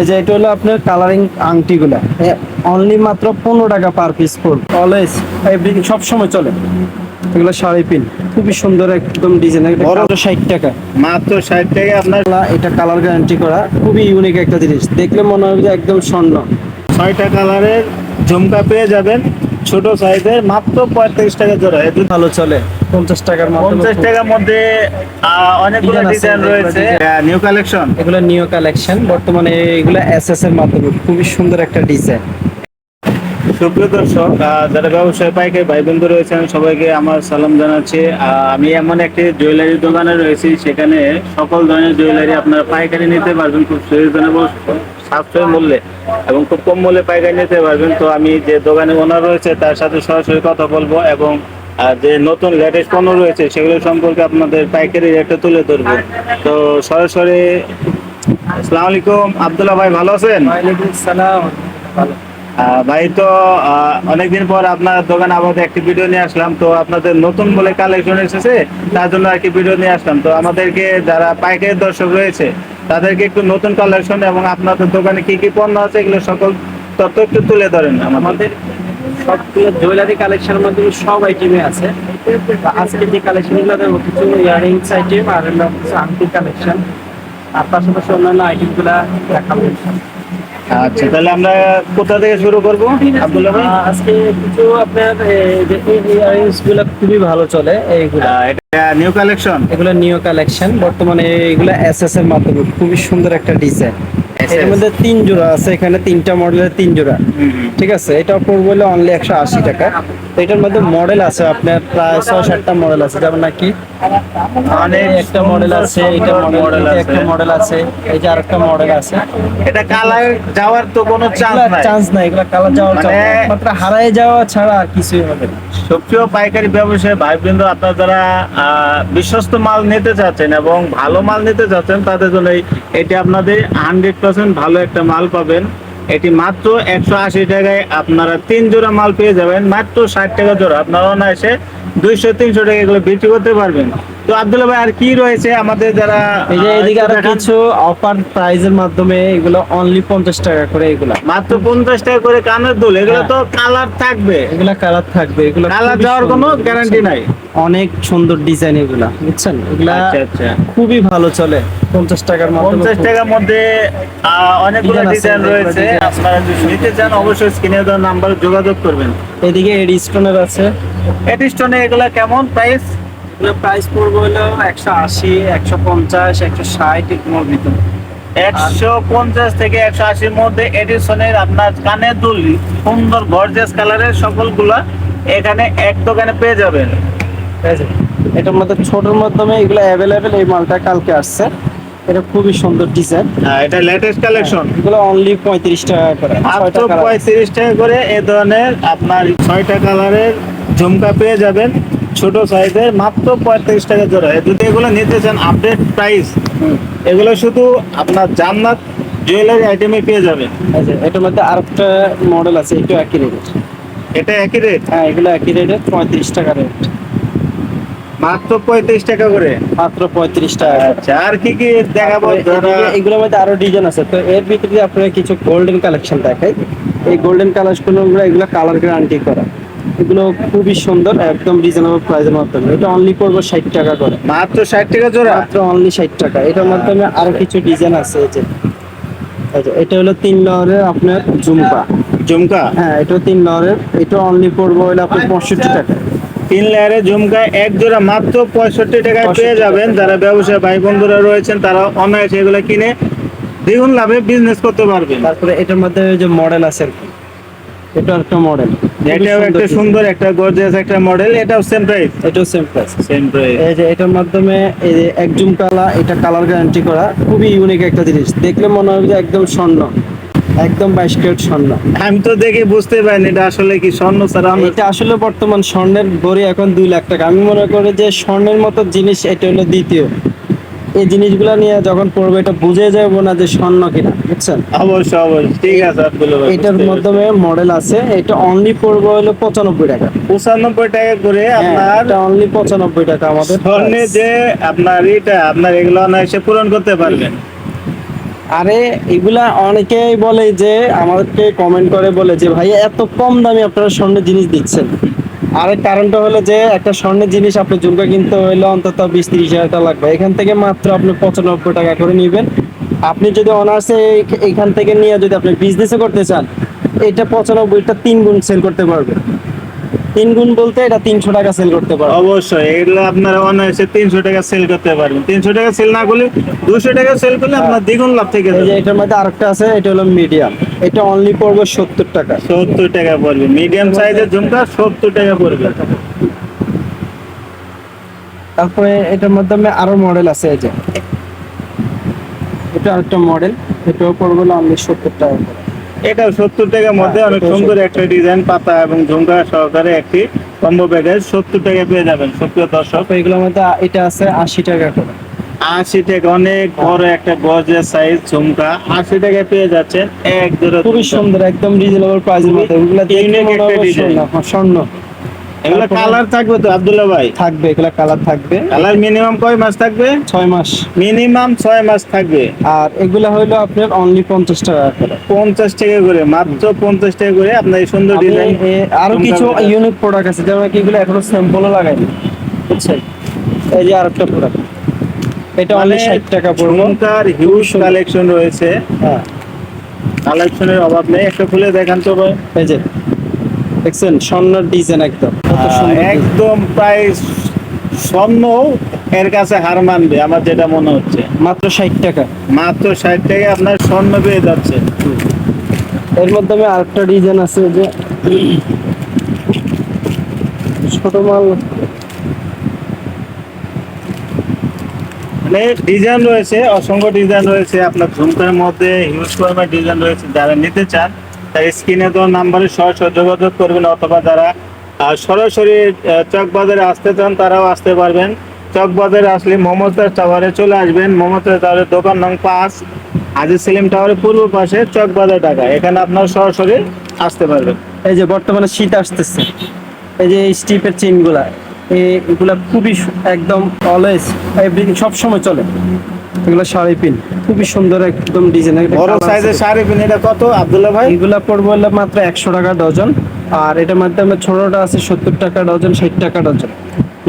এই যে এটা হলো আপনার কালারিং আংটিগুলা। অনলি মাত্র পনেরো টাকা পার পিস পড়বে অলওয়েজ এভরি সব সময় চলে। এগুলো শাড়ি পিন খুবই সুন্দর একদম ডিজাইন বড়। ষাট টাকা। মাত্র ষাট টাকা আপনার এটা কালার গ্যারান্টি করা খুবই ইউনিক একটা জিনিস। দেখলে মনে হবে যে একদম স্বর্ণ। ছয়টা কালারের ঝুমকা পেয়ে যাবেন। ছোট সাইজের মাত্র পঁয়ত্রিশ টাকা জোড়া। এই ভালো চলে। পঞ্চাশ টাকার মধ্যে পঞ্চাশ টাকার মধ্যে আহ, অনেকগুলো ডিজাইন রয়েছে। নিউ কালেকশন এগুলো নিউ কালেকশন বর্তমানে এগুলো এস এস এর মাধ্যমে। খুবই সুন্দর একটা ডিজাইন সুপ্রিয় দর্শক আহ, যারা ব্যবসায় পাইকারি ভাই বন্ধু রয়েছেন সবাইকে আমার সালাম জানাচ্ছি। আহ, আমি এমন একটি জুয়েলারি দোকানে রয়েছি সেখানে সকল ধরনের জুয়েলারি আপনারা পাইকারি নিতে পারবেন খুব রিজনেবল সাশ্রয় মূল্যে এবং খুব কম মূল্যে পাইকারি নিতে পারবেন। তো আমি যে দোকানে ওনার রয়েছে তার সাথে সরাসরি কথা বলব এবং আহ, যে নতুন লেটেস্ট পণ্য রয়েছে সেগুলো সম্পর্কে আপনাদের পাইকারি রেটটা তুলে ধরবো। তো সরাসরি আসসালামু আলাইকুম। আব্দুল্লাহ ভাই ভালো আছেন? ভাই তো আহ, অনেকদিন পর আপনার দোকানে আবার একটি ভিডিও নিয়ে আসলাম। তো আপনাদের নতুন বলে কালেকশন এসেছে তার জন্য আর কি ভিডিও নিয়ে আসলাম। তো আমাদেরকে যারা পাইকারি দর্শক রয়েছে তাদেরকে একটু নতুন কালেকশন এবং আপনাদের দোকানে কি কি পণ্য আছে, এগুলো সকল তথ্য একটু তুলে ধরেন আমাদের। সবগুলো জুয়েলারি কালেকশনের মধ্যে সব আইটেমে আছে। আজকে যে কালেকশনগুলো দেবো, কিছু ইয়ারিংস আইটেম আর কিছু আংটি কালেকশন আর পাশাপাশি অন্যান্য আইটেমগুলো দেখাবো। আচ্ছা তাহলে আমরা কোথা থেকে শুরু করব? আব্দুল্লাহ ভাই? আজকে কিছু আপনার ইয়ারিংসগুলো খুবই ভালো চলে এইগুলো। এটা নিউ কালেকশন এগুলো নিউ কালেকশন বর্তমানে এগুলো এস এস এর মাধ্যমে খুবই সুন্দর একটা ডিজাইন এর মধ্যে তিন জোড়া আছে এখানে তিনটা মডেলের তিন জোড়া। ঠিক আছে? এটা পড়বে হলো অনলি একশো আশি টাকা। তো এটার মধ্যে মডেল আছে আপনার প্রায় ছয় সাতটা মডেল আছে। যেমন নাকি? অনেক একটা মডেল আছে এটা মডেল একটা মডেল আছে এই যে আরেকটা মডেল আছে। এটা কালার যাওয়ার তো কোনো চান্স নাই। চান্স নাই এগুলো কালার যাওয়ার মাত্র হারায় যাওয়া ছাড়া আর কিছুই হবে না। সবচেয়ে পাইকারি ব্যবসায় ভাই আপনারা যারা আহ, বিশ্বস্ত মাল নিতে চাচ্ছেন এবং ভালো মাল নিতে চাচ্ছেন তাদের জন্য এটি আপনাদের হান্ড্রেড পার্সেন্ট ভালো একটা মাল পাবেন। এটি মাত্র একশো আশি টাকায় আপনারা তিন জোড়া মাল পেয়ে যাবেন, মাত্র ষাট টাকা জোড়া। আপনারা অনায়াসে দুইশো, তিনশো টাকা এগুলো বিক্রি করতে পারবেন। তো আব্দুল্লাহ ভাই আর কি রয়েছে আমাদের যারা এই যে এদিকে আরও কিছু অফার প্রাইজের মাধ্যমে এগুলো অনলি পঞ্চাশ টাকা করে এগুলা। মাত্র পঞ্চাশ টাকা করে কানের দুল এগুলো তো কালার থাকবে। এগুলা কালার থাকবে এগুলো কালার খুবই যাওয়ার কোনো গ্যারান্টি নাই। অনেক সুন্দর ডিজাইন এগুলা বুঝছেন? এগুলা আচ্ছা আচ্ছা। খুবই ভালো চলে পঞ্চাশ টাকার মধ্যে পঞ্চাশ টাকার মধ্যে অনেকগুলো ডিজাইন রয়েছে। আপনারা যদি নিতে চান অবশ্যই স্ক্রিনে দেওয়া নাম্বারে যোগাযোগ করবেন। এদিকে এডি স্টোনের আছে। এডিস্টনে এগুলা কেমন প্রাইস এগুলো প্রাইস পড়বে হলো একশো আশি একশো পঞ্চাশ একশো ষাট এরকমের ভিতরে। একশো পঞ্চাশ থেকে একশো আশির মধ্যে এডিশনের আপনার কানের দুল সুন্দর গর্জিয়াস কালারের সকলগুলা এখানে এক দোকানে পেয়ে যাবেন। এটার মধ্যে ছোটোর মাধ্যমে এগুলো অ্যাভেলেবেল এই মালটা কালকে আসছে। এটা খুবই সুন্দর ডিজাইন হ্যাঁ, এটা লেটেস্ট কালেকশন এগুলো অনলি পঁয়ত্রিশ টাকা করে মাত্র পঁয়ত্রিশ টাকা করে এ ধরনের আপনার ছয়টা কালারের ঝুমকা পেয়ে যাবেন। ছোট সাইজের মাত্র পঁয়ত্রিশ টাকা জোড়া। যদি এগুলো নিতে চান আপডেট প্রাইস এগুলো শুধু আপনার জান্নাত জুয়েলারি আইটেমে পেয়ে যাবেন। এই যে, এটার মধ্যে আরেকটা মডেল আছে এটা একই রেট এটা একই রেট হ্যাঁ এগুলো একই রেটের পঁয়ত্রিশ টাকা রেট মাত্র পঁয়ত্রিশ টাকা করে? মাত্র পঁয়ত্রিশ টাকা। আচ্ছা আর কি কি দেখাবো এগুলোর মধ্যে আরও ডিজাইন আছে তো এর ভিতরে আপনারা কিছু গোল্ডেন কালেকশন দেখাই এই গোল্ডেন কালেকশনগুলো এগুলো কালার গ্যারান্টি করা। এগুলো খুবই সুন্দর একদম রিজনেবল প্রাইসের মাধ্যমে এটা অনলি পড়ব ষাট টাকা করে। মাত্র ষাট টাকা জোড়া? মাত্র অনলি ষাট টাকা। এটার মাধ্যমে আরও কিছু ডিজাইন আছে এই যে। এটা হলো তিন লহরের আপনার ঝুমকা ঝুমকা হ্যাঁ এটা তিন লহরের এটা অনলি পড়ব হলো আপনার পঁয়ষট্টি টাকা। তিন লেয়ারের ঝুমকা এক জোড়া মাত্র পঁয়ষট্টি টাকায় পেয়ে যাবেন। যারা ব্যবসায় ভাই বন্ধুরা রয়েছেন তারা অনায়াসে এগুলো কিনে দ্বিগুণ লাভে বিজনেস করতে পারবেন। তারপরে এটার মধ্যে যে মডেল আছে আর কি। এটা একটা মডেল এটাও একটা সুন্দর একটা গর্জিয়াস একটা মডেল এটাও সেম প্রাইস এটাও সেম প্রাইস সেম প্রাইস এই যে এটার মাধ্যমে এই যে একজুম কালা এটা কালার গ্যারান্টি করা খুবই ইউনিক একটা জিনিস। দেখলে মনে হবে যে একদম স্বর্ণ। একদম বাইশ ক্যারেট স্বর্ণ। আমি তো দেখে বুঝতে পারিনি এটা আসলে কি স্বর্ণ ছাড়া এটা আসলে বর্তমান স্বর্ণের গড়ি এখন দুই লাখ টাকা। আমি মনে করি যে স্বর্ণের মতো জিনিস এটা হলো দ্বিতীয়। এই জিনিসগুলো নিয়ে যখন পড়বে এটা বুঝে যাব না যে স্বর্ণ কিনা বুঝছেন? অবশ্যই অবশ্যই। ঠিক আছে এটার মাধ্যমে মডেল আছে এটা অনলি পড়বে হলো পঁচানব্বই টাকা। পঁচানব্বই টাকা করে হ্যাঁ, আপনার এটা অনলি পঁচানব্বই টাকা আমাদের স্বর্ণে যে আপনার এটা আপনার এগুলো অনায়াসে পূরণ করতে পারবেন। আরে এগুলা অনেকেই বলে যে আমাদেরকে কমেন্ট করে বলে যে ভাই এত কম দামে আপনারা স্বর্ণের জিনিস দিচ্ছেন। আরেক কারণটা হলো যে একটা স্বর্ণের জিনিস আপনি ঝুমকা কিনতে হইলে অন্তত বিশ তিরিশ হাজার টাকা লাগবে। এখান থেকে মাত্র আপনি পঁচানব্বই টাকা করে নেবেন। আপনি যদি অনার্সে এখান থেকে নিয়ে যদি আপনি বিজনেসে করতে চান, এটা পঁচানব্বইটা তিন গুণ সেল করতে পারবে তিন গুণ বলতে এটা তিনশো টাকা সেল করতে পারবে অবশ্যই এগুলো আপনারা অনায়াসে তিনশো টাকা সেল করতে পারবেন। তিনশো টাকা সেল না করলে দুশো টাকা সেল করলে আপনার দ্বিগুণ লাভ থেকে যাবে। এটার মধ্যে আরেকটা আছে এটা হলো মিডিয়াম এটা অনলি পড়বে সত্তর টাকা। সত্তর টাকা পড়বে। মিডিয়াম সাইজের ঝুমকা সত্তর টাকা পড়বে। তারপরে এটার মাধ্যমে আরও মডেল আছে এই যে। এটা আরেকটা মডেল এটাও পড়বে অনলি সত্তর টাকা। এটা সত্তর টাকার মধ্যে অনেক সুন্দর একটা ডিজাইন পাতা এবং ঝুমকা সহকারে একটি কম্বো প্যাকেজ সত্তর টাকা পেয়ে যাবেন সত্তর দর্শক। এগুলোর মধ্যে এটা আছে আশি টাকা করে। আশি টাকা অনেক বড় একটা গজের সাইজ ঝুমকা আশি টাকা পেয়ে যাচ্ছেন এক খুবই সুন্দর একদম রিজনেবল প্রাইসের মধ্যে। design। স্বর্ণ হ্যাঁ, স্বর্ণ। এগুলো কালার থাকবে তো আব্দুল্লাহ ভাই? থাকবে এগুলা কালার থাকবে। কালার মিনিমাম কয় মাস থাকবে? ছয় মাস। মিনিমাম ছয় মাস থাকবে। আর এগুলা হইল আপনার অনলি পঞ্চাশ টাকা করে। পঞ্চাশ টাকা করে মাত্র পঞ্চাশ টাকা করে আপনার এই সুন্দর ডিজাইন আরও কিছু ইউনিক প্রোডাক্ট আছে যেমন কি এগুলো এখনও স্যাম্পলও লাগাইনি। বুঝছেন এই যে আরেকটা প্রোডাক্ট এটা অনলি মানে ষাট টাকা পড়ব। ঝুমকার হিউজ। কালেকশন রয়েছে। হ্যাঁ। কালেকশনের অভাব নেই একটা খুলে দেখান তো ভাই। এই যে দেখছেন স্বর্ণের ডিজাইন একদম। কত সুন্দর একদম প্রায় স্বর্ণ এর কাছে হার মানবে আমার যেটা মনে হচ্ছে। মাত্র ষাট টাকা। মাত্র ষাট টাকা আপনার স্বর্ণ পেয়ে যাচ্ছে। এর মাধ্যমে আরেকটা ডিজাইন আছে যে ছোট মাল। মানে ডিজাইন রয়েছে অসংখ্য ডিজাইন রয়েছে আপনার ঝুমকার মধ্যে হিউজ পরিমাণ ডিজাইন রয়েছে যারা নিতে চান তার স্ক্রিনে তো নাম্বারে সরাসরি যোগাযোগ করবেন অথবা যারা আহ, সরাসরি আহ, চক বাজারে আসতে চান তারাও আসতে পারবেন। চক বাজারে আসলে মমতাজ টাওয়ারে চলে আসবেন। মমতাজ টাওয়ারের দোকান নং পাঁচ আজিজ সেলিম টাওয়ারের পূর্ব পাশে চক বাজার টাকা এখানে আপনারা সরাসরি আসতে পারবেন। এই যে বর্তমানে শীত আসতেছে এই যে স্টিপের চেনগুলা এগুলা খুবই একদম অলওয়েজ এভরিথিং সব সময় চলে। এগুলো শাড়ি পিন খুবই সুন্দর একদম ডিজাইন বড় সাইজের শাড়ি পিন এটা কত? আব্দুল্লাহ ভাই? এগুলা পড়বে মাত্র একশো টাকা ডজন। আর এটার মাধ্যমে ছোটটা আছে সত্তর টাকা ডজন ষাট টাকা ডজন।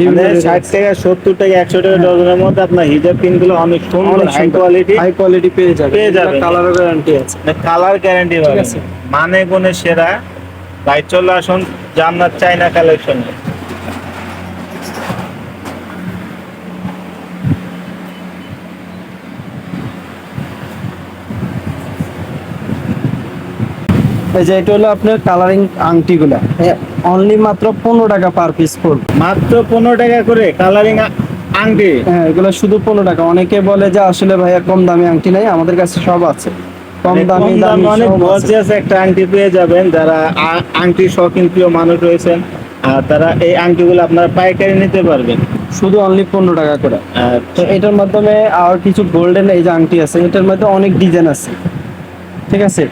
মানে ষাট টাকা সত্তর টাকা একশো টাকা ডজনের মধ্যে আপনার হিজাব পিনগুলো অনেক সুন্দর হাই কোয়ালিটি হাই কোয়ালিটি পেয়ে যাবে পেয়ে যাবে কালার গ্যারান্টি আছে। কালার গ্যারান্টি আছে। মানে গুণে সেরা। ভাই চলে আসুন জান্নাত চাইনা কালেকশন এই যে এটা হলো আপনার কালারিং আংটিগুলা। অনলি মাত্র পনেরো টাকা পার পিস পড়বে মাত্র পনেরো টাকা করে কালারিং আংটি? হ্যাঁ এগুলো শুধু পনেরো টাকা। অনেকে বলে যে আসলে ভাইয়া কম দামি আংটি নাই আমাদের কাছে সব আছে। কম মানে দামি দামি অনেক আছে। গর্জিয়াস একটা আংটি পেয়ে যাবেন। যারা আংটি শৌখিন প্রিয় মানুষ রয়েছেন আর তারা এই আংটিগুলো আপনারা পাইকারি নিতে পারবেন। শুধু অনলি পনেরো টাকা করে। তো এটার মাধ্যমে আর কিছু গোল্ডেন এই যে আংটি আছে এটার মধ্যে অনেক ডিজাইন আছে। ঠিক আছে?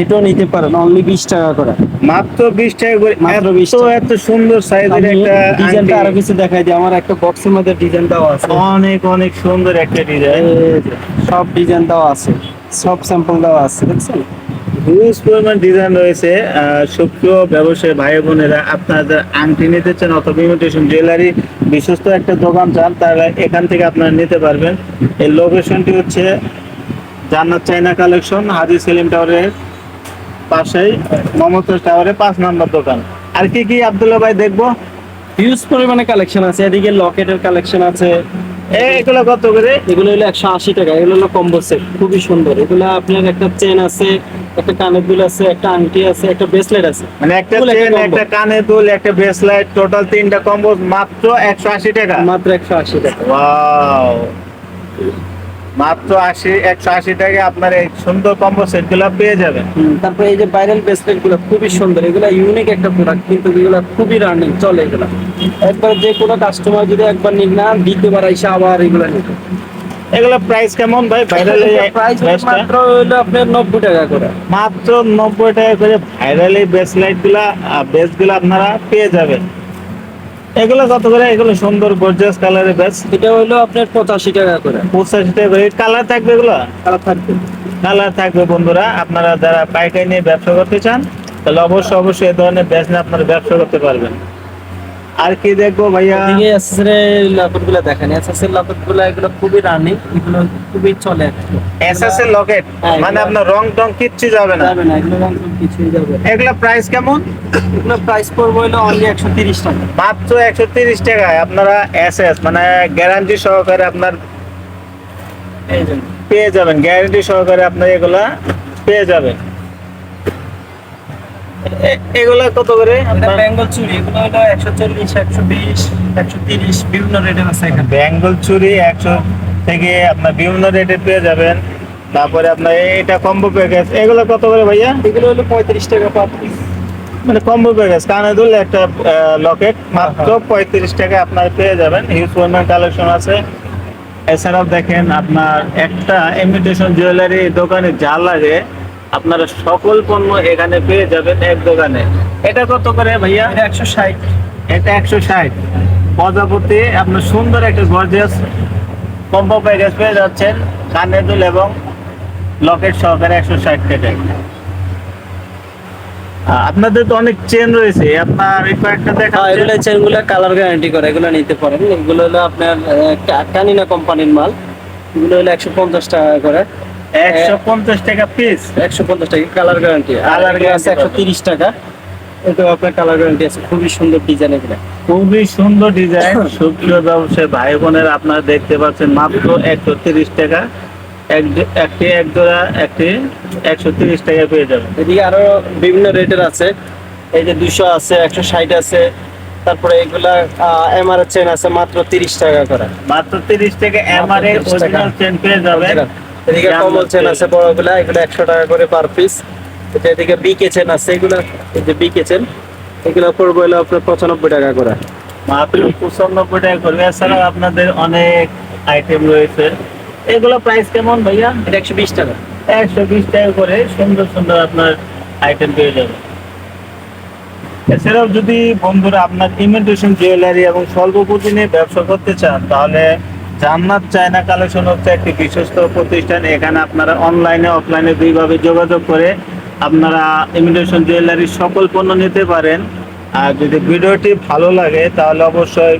এটাও নিতে পারেন অনলি বিশ টাকা করে। মাত্র বিশ টাকা করে মাত্র এত 20 টাকা। এত সুন্দর সাইজের একটা ডিজাইনটা আরও কিছু দেখাই দিই আমার একটা বক্সের মধ্যে ডিজাইন দেওয়া আছে। অনেক অনেক সুন্দর একটা ডিজাইন সব ডিজাইন দেওয়া আছে সব স্যাম্পল দেওয়া আছে দেখছেন? হিউজ পরিমাণ ডিজাইন রয়েছে। সুপ্রিয় ব্যবসায়ী ভাই বোনেরা আপনারা যারা আংটি নিতে চান অথবা ইমিটেশন জুয়েলারি বিশ্বস্ত একটা দোকান চান তাহলে এখান থেকে আপনারা নিতে পারবেন। এই লোকেশনটি হচ্ছে জান্নাত চাইনা কালেকশন হাজি সেলিম টাওয়ারের পাশেই মমতাজ টাওয়ারে পাঁচ নাম্বার দোকান। আর কি কি আব্দুল্লাহ ভাই দেখব? হিউজ পরিমাণে কালেকশন আছে এদিকে লকেটের কালেকশন আছে। এগুলো কত করে? এগুলো হলো একশো আশি টাকা এগুলো হলো কম্বো সেট খুবই সুন্দর। এগুলো আপনার একটা চেন আছে একটা কানের দুল আছে একটা আংটি আছে একটা ব্রেসলেট আছে। মানে একটা চেন একটা কানে দুল একটা ব্রেসলেট টোটাল তিনটা কম্বো মাত্র একশো আশি টাকা? মাত্র একশো আশি টাকা। ওয়াও মাত্র আশি একশো আশি আপনার এই সুন্দর কম্বো পেয়ে যাবেন। তারপরে এই যে ভাইরাল খুবই সুন্দর এগুলো ইউনিক একটা প্রোডাক্ট কিন্তু এগুলো খুবই রানিং চলে এগুলো। একবার যে কোনো কাস্টমার যদি একবার নিক না দ্বিতীয়বার এসে আবার এগুলো নিবে। এগুলো প্রাইস কেমন ভাই? ভাইরাল প্রাইস মাত্র আপনার নব্বই টাকা করে। মাত্র নব্বই টাকা করে ভাইরাল এই ব্রেসলাইটগুলা বেসগুলো আপনারা পেয়ে যাবেন। এগুলো কত করে এগুলো সুন্দর গর্জিয়াস কালারের ব্যাস এটা হলো আপনার পঁচাশি টাকা করে। পঁচাশি টাকা করে। কালার থাকবে এগুলো? কালার থাকবে। কালার থাকবে বন্ধুরা আপনারা যারা পাইকারি নিয়ে ব্যবসা করতে চান তাহলে অবশ্যই অবশ্যই এই ধরনের ব্যাচ নিয়ে আপনারা ব্যবসা করতে পারবেন। আর কি দেখব ভাইয়া? এদিকে এসএসএর লাকড়গুলো দেখেন। এসএসএর লাকড়গুলো এগুলো খুবই রানি এগুলো খুবই চলে এখন। এসএস এর লকেট হ্যাঁ, মানে আপনার রং টং কিচ্ছু যাবে না? যাবে না এগুলো রং টং কিছুই যাবে। এগুলা প্রাইস কেমন? এগুলো প্রাইস পড়বে হলো অনলি একশো তিরিশ টাকা। মাত্র একশো তিরিশ টাকায় আপনারা এসএস মানে গ্যারান্টি সহকারে আপনার এই পেয়ে যাবেন। গ্যারান্টি সহকারে আপনার এগুলা পেয়ে যাবেন। এগুলা কত করে? বেঙ্গল চুরি এগুলো হলো একশো চল্লিশ একশো বিশ একশো তিরিশ বিভিন্ন রেটের আছে এখানে। বেঙ্গল চুরি একশো থেকে আপনার বিভিন্ন রেটে পেয়ে যাবেন। তারপরে আপনার এটা কম্বো প্যাকেজ এগুলো কত করে ভাইয়া? এগুলো হলো পঁয়ত্রিশ টাকা পার পিস মানে কম্বো প্যাকেজ কানে দুল একটা লকেট মাত্র পঁয়ত্রিশ টাকা আপনার পেয়ে যাবেন। হিউজ পরিমাণ কালেকশন আছে। এছাড়াও দেখেন আপনার একটা ইমিটেশন জুয়েলারি দোকানে যা লাগে আপনারা সকল পণ্য এখানে পেয়ে যাবেন এক দোকানে। এটা কত করে ভাইয়া? একশো ষাট। এটা একশো ষাট। প্রজাপতি আপনার সুন্দর একটা গর্জিয়াস কম্বো প্যাকেজ পেয়ে যাচ্ছেন কানের দুল এবং লকেট সহকারে একশো ষাট টাকায়। আপনাদের তো অনেক চেন রয়েছে। আপনার কয়েকটা দেখা হ্যাঁ এগুলো চেনগুলো কালার গ্যারান্টি করে এগুলো নিতে পারেন। এগুলো হলো আপনার কানিনা কোম্পানির মাল। এগুলো হলো একশো পঞ্চাশ টাকা করে। একশো পঞ্চাশ টাকা পিস একশো পঞ্চাশ টাকা কালার গ্যারান্টি কালার পাবেন। তিরিশ টাকা। এটাও আপনার কালার গ্যারান্টি আছে খুবই সুন্দর ডিজাইন এগুলো। খুবই সুন্দর ডিজাইন সুপ্রিয় ব্যবসায়ী ভাই বোনেরা আপনারা দেখতে পাচ্ছেন মাত্র একশো তিরিশ টাকা। একটি এক জোড়া একটি একশো তিরিশ টাকা পেয়ে যাবেন। এদিকে আরও বিভিন্ন রেটের আছে। এই যে দুশো আছে একশো ষাট আছে। তারপরে এগুলা এমআর চেন আছে মাত্র তিরিশ টাকা করে। মাত্র তিরিশ টাকা এমআরএ 30 টাকা। অরিজিনাল চেন পেয়ে যাবেন। এদিকে কমল চেন আছে বড়গুলা এগুলো একশো টাকা করে পার পিস এটা এদিকে আছে এগুলো এই যে এগুলো পড়বে হলো আপনার পঁচানব্বই টাকা করে। মাত্র পঁচানব্বই টাকা করবে এছাড়াও আপনাদের অনেক আইটেম রয়েছে। এগুলো প্রাইস কেমন ভাইয়া? এটা একশো বিশ টাকা। একশো বিশ টাকা করে সুন্দর সুন্দর আপনার আইটেম পেয়ে যাবেন। এছাড়াও যদি বন্ধুরা আপনার ইমিটেশন জুয়েলারি এবং স্বল্প পুঁজি নিয়ে ব্যবসা করতে চান তাহলে জান্নাত চায়না কালেকশন হচ্ছে একটি বিশ্বস্ত প্রতিষ্ঠান। এখানে আপনারা অনলাইনে অফলাইনে দুইভাবে যোগাযোগ করে আপনারা ইমিটেশন জুয়েলারির সকল পণ্য নিতে পারেন। আর যদি ভিডিওটি ভালো লাগে, তাহলে অবশ্যই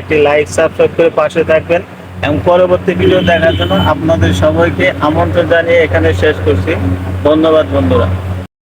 একটি লাইক সাবস্ক্রাইব করে পাশে থাকবেন। এবং পরবর্তী ভিডিও দেখার জন্য আপনাদের সবাইকে আমন্ত্রণ জানিয়ে এখানে শেষ করছি। ধন্যবাদ বন্ধুরা।